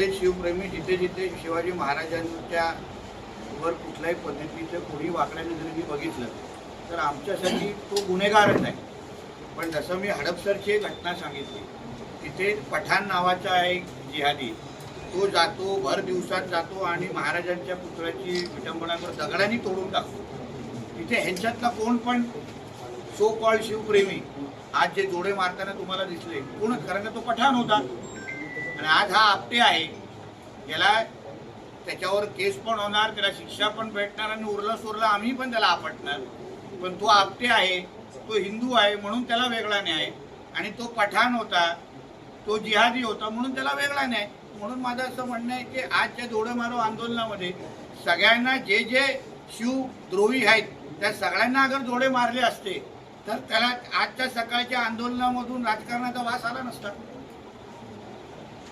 सगळेच शिवप्रेमी जिथे जिथे शिवाजी महाराजांच्या वर कुठल्याही पद्धतीचं कोणी जरी मी बघितलं तर आमच्यासाठी तो गुन्हेगारच आहे. पण जसं मी हडपसरची एक घटना सांगितली तिथे पठाण नावाचा एक जिहादी तो जातो भर दिवसात जातो आणि महाराजांच्या पुतळ्याची विटंबनावर दगडाने तोडून टाकतो. तिथे ह्यांच्यातला कोण पण सो कॉल शिवप्रेमी आज जे जोडे मारताना तुम्हाला दिसले कोण कारण का तो पठाण होता. आणि आज हा आपटे आहे. याला त्याच्यावर केस पण होणार त्याला शिक्षा पण भेटणार आणि उरलं सुरलं आम्ही पण त्याला आपटणार. पण तो आपटे आहे तो हिंदू आहे म्हणून त्याला वेगळा न्याय. आणि तो पठाण होता तो जिहादी होता म्हणून त्याला वेगळा न्याय. म्हणून माझं असं म्हणणं आहे की आजच्या जोडे मारो आंदोलनामध्ये सगळ्यांना जे जे शिवद्रोही आहेत त्या सगळ्यांना अगर जोडे मारले असते तर त्याला आजच्या सकाळच्या आंदोलनामधून राजकारणाचा वास आला नसता.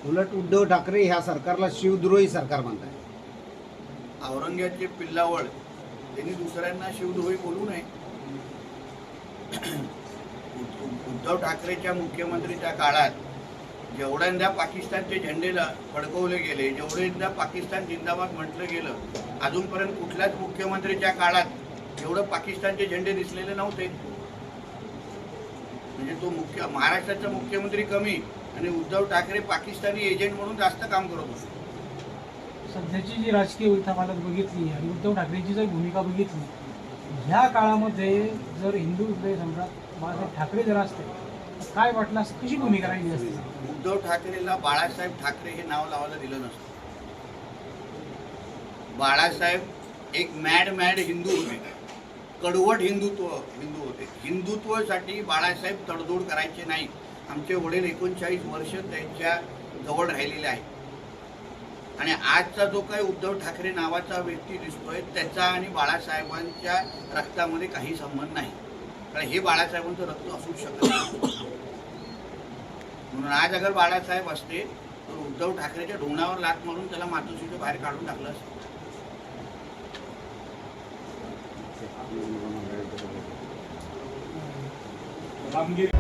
उलट उद्धव ठाकरे ह्या सरकारला शिवद्रोही सरकार म्हणतात औरंगजेबचे पिल्लावळ त्यांनी दुसऱ्यांना शिवद्रोही बोलू नये. उद्धव ठाकरेच्या मुख्यमंत्रीच्या काळात जेवढ्यांदा पाकिस्तानचे झेंडेला फडकवले गेले जेवढ्यांदा पाकिस्तान जिंदाबाद म्हटलं गेलं अजूनपर्यंत कुठल्याच मुख्यमंत्रीच्या काळात एवढं पाकिस्तानचे झेंडे दिसलेले नव्हते. म्हणजे तो मुख्य महाराष्ट्राचा मुख्यमंत्री कमी आणि उद्धव ठाकरे पाकिस्तानी एजंट म्हणून जास्त काम करत होते. सध्याची जी राजकीय उलथापालट बघितली आणि उद्धव ठाकरेंची जर भूमिका बघितली ह्या काळामध्ये जर हिंदू हृदय सम्राट बाळासाहेब ठाकरे जर असते काय वाटलं असतं? कशी भूमिका राहिली असते? उद्धव ठाकरेला बाळासाहेब ठाकरे हे नाव लावायला दिलं नसतं. बाळासाहेब एक मॅड मॅड हिंदू होते. कडवट हिंदुत्व हिंदू होते. हिंदुत्वासाठी बाळासाहेब तडजोड करायचे नाही आमचे वडील एकोणचाळीस वर्ष त्यांच्या जवळ राहिलेले आहेत. आणि आजचा जो काही उद्धव ठाकरे नावाचा व्यक्ती दिसतोय त्याचा आणि बाळासाहेबांच्या रक्तामध्ये काही संबंध नाही. कारण हे बाळासाहेबांचं रक्त असू शकत नाही. म्हणून आज अगर बाळासाहेब असते तर उद्धव ठाकरेच्या ढोंगणावर लात मारून त्याला मातोश्रीच्या बाहेर काढून टाकलं असतं. कामगिरी